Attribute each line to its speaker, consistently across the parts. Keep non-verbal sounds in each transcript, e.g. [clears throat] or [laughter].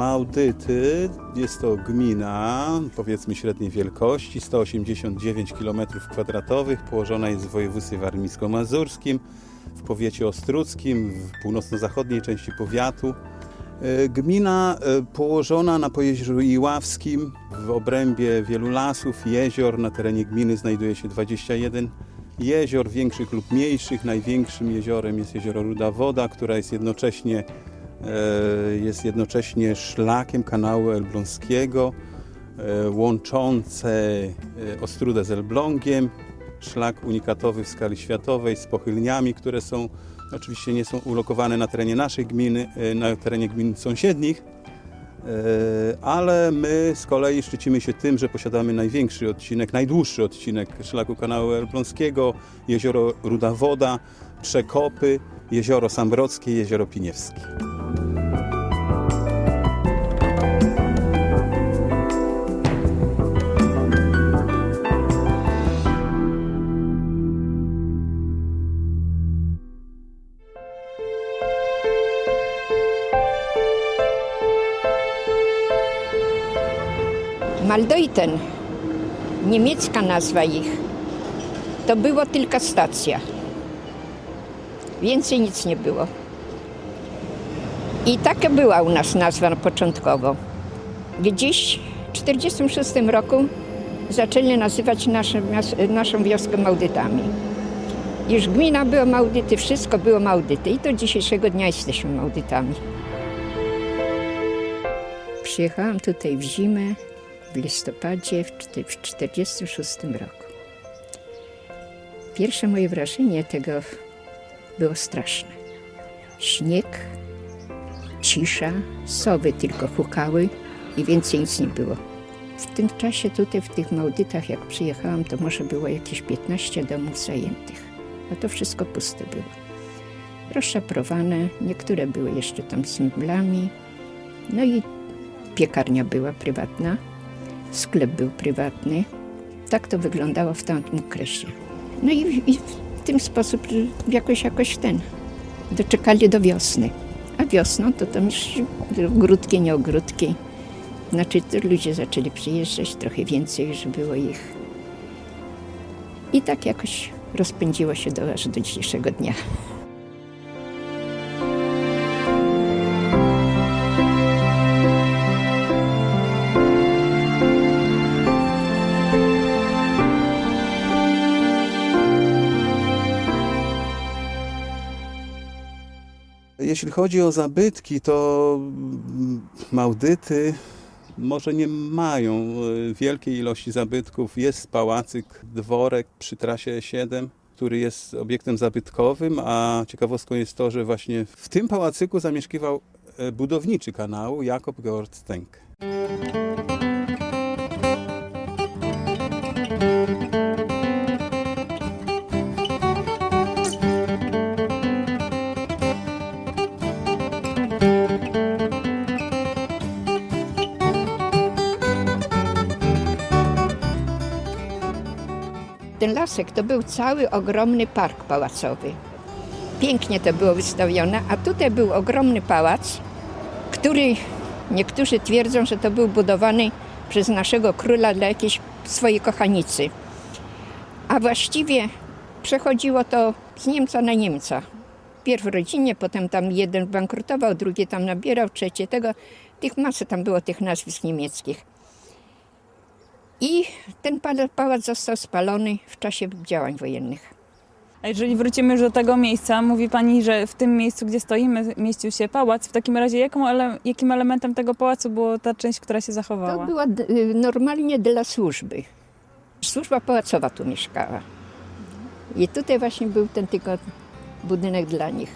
Speaker 1: Małdyty jest to gmina, powiedzmy średniej wielkości, 189 km2, położona jest w województwie warmińsko-mazurskim, w powiecie ostruckim, w północno-zachodniej części powiatu. E, Gmina e, położona na Pojezierzu Iławskim, w obrębie wielu lasów, jezior. Na terenie gminy znajduje się 21 jezior, większych lub mniejszych. Największym jeziorem jest jezioro Ruda Woda, która jest jednocześnie, jest jednocześnie szlakiem kanału elbląskiego, e, łączące e, Ostrudę z Elblągiem. Szlak unikatowy w skali światowej z pochylniami, które są oczywiście nie są ulokowane na terenie naszej gminy, e, na terenie gmin sąsiednich, E, ale my z kolei szczycimy się tym, że posiadamy największy odcinek, najdłuższy odcinek szlaku kanału elbląskiego, jezioro Ruda Woda, Przekopy, jezioro Sambrockie, jezioro Piniewskie.
Speaker 2: Maldeuten, niemiecka nazwa ich, to było tylko stacja. Więcej nic nie było. I taka była u nas nazwa początkowo. Gdzieś w 1946 roku zaczęli nazywać nasze, naszą wioskę Małdytami. Już gmina była Małdyty, wszystko było Małdyty i do dzisiejszego dnia jesteśmy Małdytami. Przyjechałam tutaj w zimę w listopadzie w 1946 roku. Pierwsze moje wrażenie tego było straszne. Śnieg, cisza, sowy tylko hukały i więcej nic nie było. W tym czasie tutaj w tych Małdytach, jak przyjechałam, to może było jakieś 15 domów zajętych, a to wszystko puste było. Rozszaprowane, niektóre były jeszcze tam z meblami, no i piekarnia była prywatna, sklep był prywatny. Tak to wyglądało w tamtym okresie. No i, i w tym sposób jakoś, jakoś ten, doczekali do wiosny. A wiosną to tam już ogródki, nie ogródki. Znaczy to ludzie zaczęli przyjeżdżać, trochę więcej już było ich. I tak jakoś rozpędziło się do, aż do dzisiejszego dnia.
Speaker 1: Jeśli chodzi o zabytki, to mm, Małdyty może nie mają e, wielkiej ilości zabytków. Jest pałacyk, dworek przy trasie 7, który jest obiektem zabytkowym, a ciekawostką jest to, że właśnie w tym pałacyku zamieszkiwał e, budowniczy kanału Jakob Georg Stenk.
Speaker 2: Ten lasek to był cały ogromny park pałacowy. Pięknie to było wystawione, a tutaj był ogromny pałac, który niektórzy twierdzą, że to był budowany przez naszego króla dla jakiejś swojej kochanicy. A właściwie przechodziło to z Niemca na Niemca. Pierw w rodzinie, potem tam jeden bankrutował, drugi tam nabierał, trzecie tego. Tych masy tam było tych nazwisk niemieckich. I ten pa- pałac został spalony w czasie działań wojennych.
Speaker 3: A jeżeli wrócimy już do tego miejsca, mówi Pani, że w tym miejscu, gdzie stoimy, mieścił się pałac. W takim razie jaką ele- jakim elementem tego pałacu była ta część, która się
Speaker 2: To
Speaker 3: zachowała?
Speaker 2: była d- y, normalnie dla służby. Służba pałacowa tu mieszkała. I tutaj właśnie był ten tylko budynek dla nich.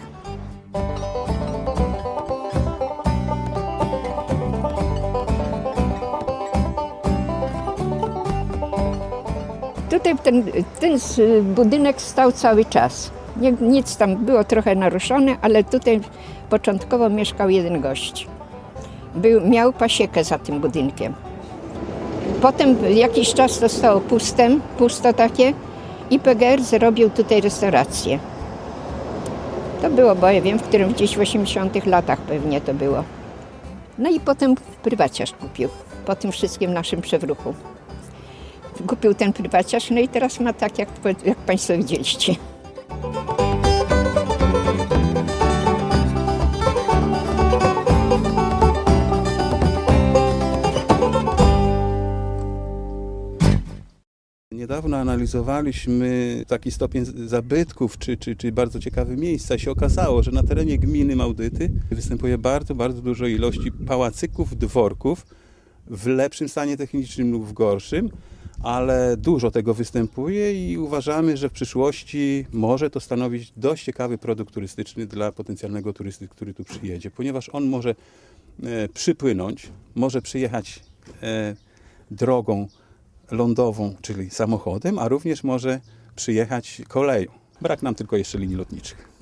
Speaker 2: Tutaj ten, ten budynek stał cały czas. Nie, nic tam było trochę naruszone, ale tutaj początkowo mieszkał jeden gość. Był, miał pasiekę za tym budynkiem. Potem jakiś czas zostało pustem, pusto takie i PGR zrobił tutaj restaurację. To było, bo ja wiem, w którym gdzieś w 80 latach pewnie to było. No i potem prywaciarz kupił, po tym wszystkim naszym przewruchu. Kupił ten prywaciarz, no i teraz ma tak, jak, jak Państwo widzieliście.
Speaker 1: Niedawno analizowaliśmy taki stopień zabytków, czy, czy, czy bardzo ciekawe miejsca. Się okazało, że na terenie gminy Małdyty występuje bardzo, bardzo dużo ilości pałacyków, dworków w lepszym stanie technicznym lub w gorszym, ale dużo tego występuje i uważamy, że w przyszłości może to stanowić dość ciekawy produkt turystyczny dla potencjalnego turysty, który tu przyjedzie, ponieważ on może e, przypłynąć, może przyjechać e, drogą lądową, czyli samochodem, a również może przyjechać koleją. Brak nam tylko jeszcze linii lotniczych.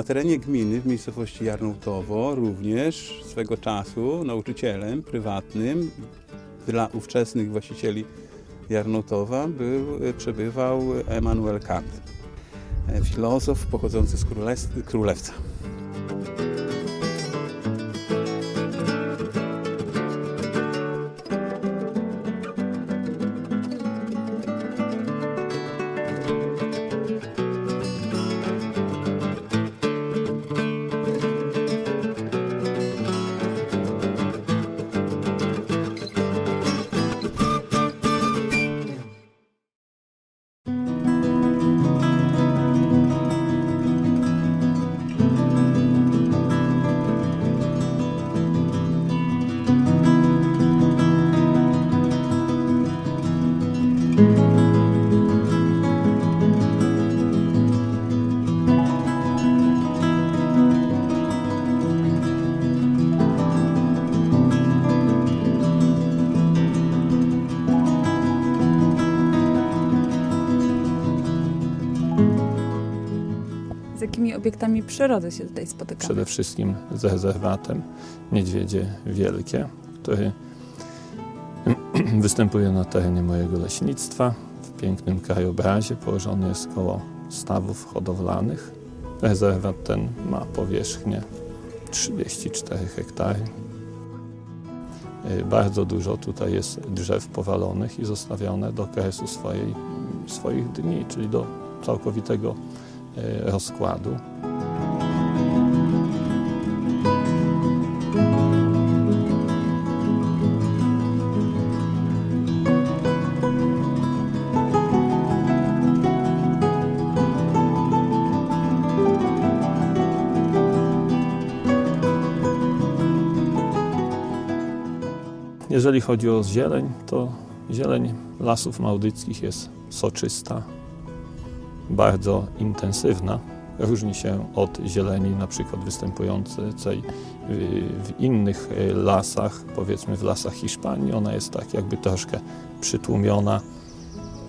Speaker 1: Na terenie gminy w miejscowości Jarnątowo również swego czasu nauczycielem prywatnym dla ówczesnych właścicieli Jarnątowa był, e, przebywał Emanuel Kant, e, filozof pochodzący z Królewca.
Speaker 3: Obiektami przyrody się tutaj spotykamy?
Speaker 4: Przede wszystkim z rezerwatem Niedźwiedzie Wielkie, który [clears throat] występuje na terenie mojego leśnictwa w pięknym krajobrazie. Położony jest koło stawów hodowlanych. Rezerwat ten ma powierzchnię 34 hektary. Y, Bardzo dużo tutaj jest drzew powalonych i zostawione do okresu swojej, swoich dni, czyli do całkowitego rozkładu. Jeżeli chodzi o zieleń, to zieleń lasów małdyckich jest soczysta, bardzo intensywna. Różni się od zieleni na przykład występującej w innych y, lasach, powiedzmy w lasach Hiszpanii. Ona jest tak jakby troszkę przytłumiona,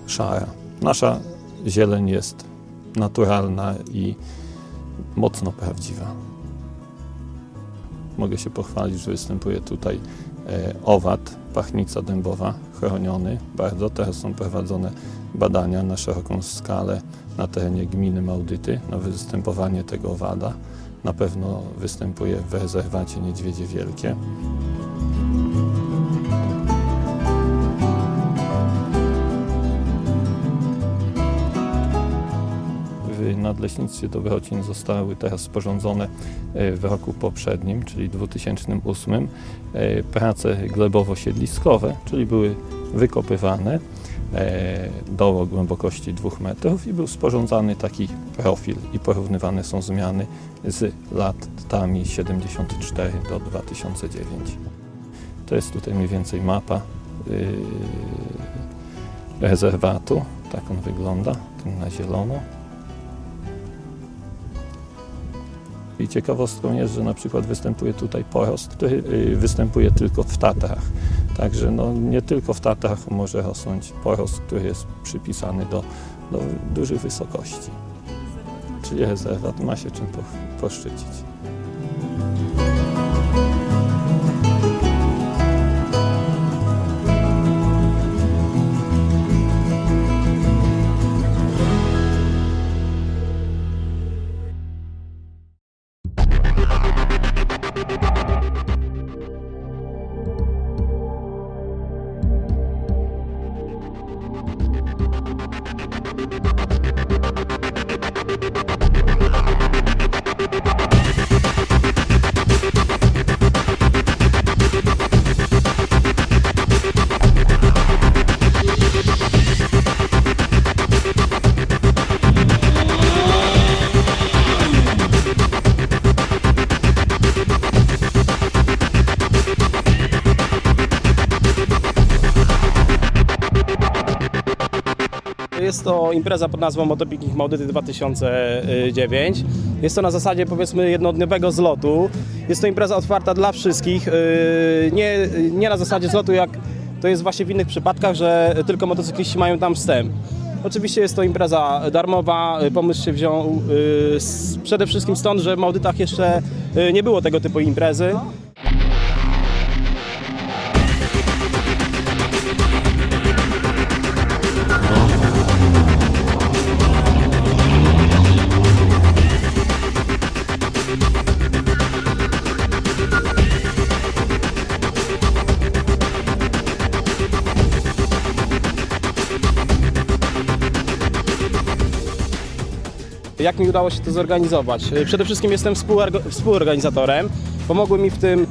Speaker 4: szara. Nasza zieleń jest naturalna i mocno prawdziwa. Mogę się pochwalić, że występuje tutaj e, owad, pachnica dębowa, chroniony bardzo. Teraz są prowadzone badania na szeroką skalę na terenie gminy Małdyty na występowanie tego owada. Na pewno występuje w rezerwacie Niedźwiedzie Wielkie. Nadleśnictwie Dobrocin zostały teraz sporządzone e, w roku poprzednim, czyli 2008, e, prace glebowo-siedliskowe, czyli były wykopywane e, do głębokości 2 metrów i był sporządzany taki profil i porównywane są zmiany z latami 74 do 2009. To jest tutaj mniej więcej mapa rezerwatu. Tak on wygląda, ten na zielono. I ciekawostką jest, że na przykład występuje tutaj porost, który y, występuje tylko w Tatrach. Także no, nie tylko w Tatrach może rosnąć porost, który jest przypisany do, do dużych wysokości. czyli rezerwat, ma się czym po-
Speaker 5: Jest to impreza pod nazwą Motopiknik Maudyty 2009. Jest to na zasadzie powiedzmy jednodniowego zlotu. Jest to impreza otwarta dla wszystkich. Yy, Nie, nie na zasadzie zlotu jak to jest właśnie w innych przypadkach, że tylko motocykliści mają tam wstęp. Oczywiście jest to impreza darmowa. Pomysł się wziął yy, przede wszystkim stąd, że w Maudytach jeszcze yy, nie było tego typu imprezy. Jak mi udało się to zorganizować? Y, Przede wszystkim jestem współorganizatorem. Pomogły mi w tym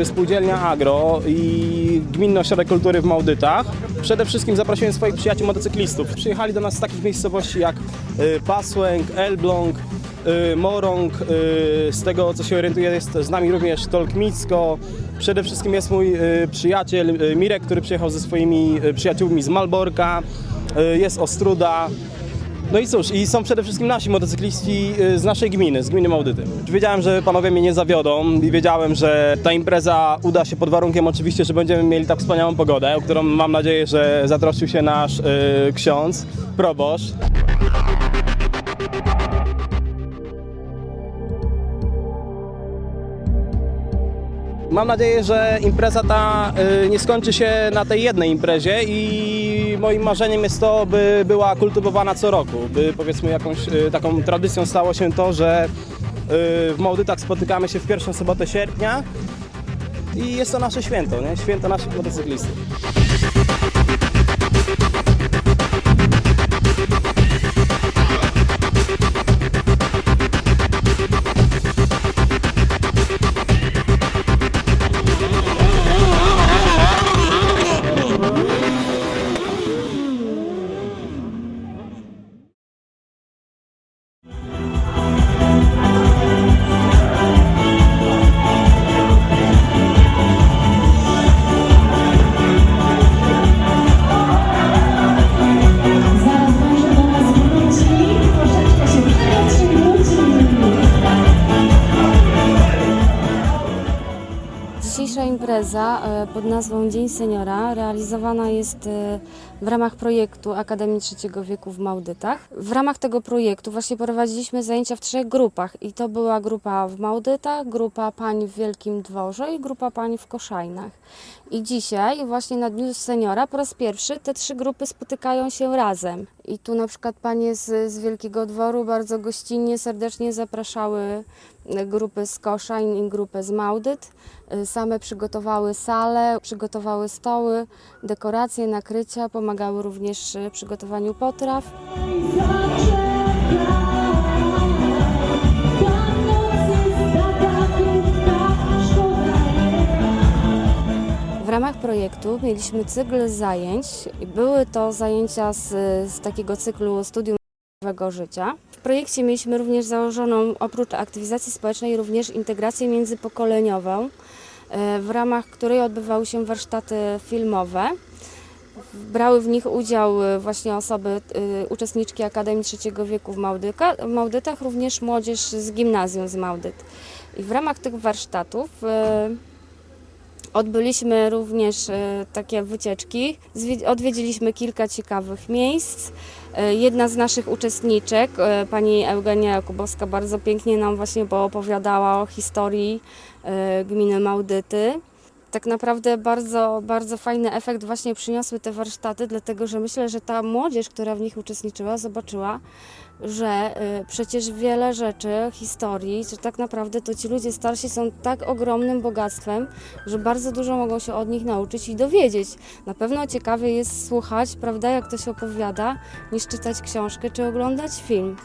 Speaker 5: y, Spółdzielnia Agro i Gminny Ośrodek Kultury w Małdytach. Przede wszystkim zaprosiłem swoich przyjaciół motocyklistów. Przyjechali do nas z takich miejscowości jak y, Pasłęk, Elbląg, Morąg. Z tego co się orientuję jest z nami również Tolkmicko. Przede wszystkim jest mój przyjaciel Mirek, który przyjechał ze swoimi przyjaciółmi z Malborka. Jest Ostruda, no i cóż, i są przede wszystkim nasi motocykliści y, z naszej gminy, z gminy Małdyty. Wiedziałem, że panowie mnie nie zawiodą i wiedziałem, że ta impreza uda się pod warunkiem oczywiście, że będziemy mieli tak wspaniałą pogodę, o którą mam nadzieję, że zatroszczył się nasz y, ksiądz, proboszcz. Mam nadzieję, że impreza ta y, nie skończy się na tej jednej imprezie i moim marzeniem jest to, by była kultywowana co roku, by powiedzmy jakąś y, taką tradycją stało się to, że y, w Małdytach spotykamy się w pierwszą sobotę sierpnia i jest to nasze święto, nie? święto naszych motocyklistów.
Speaker 6: Impreza e, pod nazwą Dzień Seniora realizowana jest e, w ramach projektu Akademii Trzeciego Wieku w Małdytach. W ramach tego projektu właśnie prowadziliśmy zajęcia w trzech grupach i to była grupa w Małdytach, grupa pań w Wielkim Dworze i grupa pań w Koszajnach. I dzisiaj właśnie na Dniu Seniora po raz pierwszy te trzy grupy spotykają się razem. I tu na przykład panie z, z Wielkiego Dworu bardzo gościnnie, serdecznie zapraszały grupy z Koszajn i grupę z Małdyt. Y, Same przygotowały salę, przygotowały stoły, dekoracje, nakrycia, pomagały również w przygotowaniu potraw. W ramach projektu mieliśmy cykl zajęć. Były to zajęcia z, z takiego cyklu studium życia. Projekcie mieliśmy również założoną oprócz aktywizacji społecznej również integrację międzypokoleniową, e, w ramach której odbywały się warsztaty filmowe. Brały w nich udział e, właśnie osoby, e, uczestniczki Akademii Trzeciego Wieku w, Małdyka, w Małdytach, również młodzież z gimnazjum z Małdyt. I w ramach tych warsztatów Odbyliśmy również takie wycieczki, odwiedziliśmy kilka ciekawych miejsc. E, Jedna z naszych uczestniczek, e, pani Eugenia Jakubowska, bardzo pięknie nam właśnie poopowiadała o historii e, gminy Małdyty. Tak naprawdę bardzo, bardzo fajny efekt właśnie przyniosły te warsztaty, dlatego że myślę, że ta młodzież, która w nich uczestniczyła, zobaczyła, że y, przecież wiele rzeczy, historii, że tak naprawdę to ci ludzie starsi są tak ogromnym bogactwem, że bardzo dużo mogą się od nich nauczyć i dowiedzieć. Na pewno ciekawie jest słuchać, prawda, jak to się opowiada, niż czytać książkę czy oglądać film.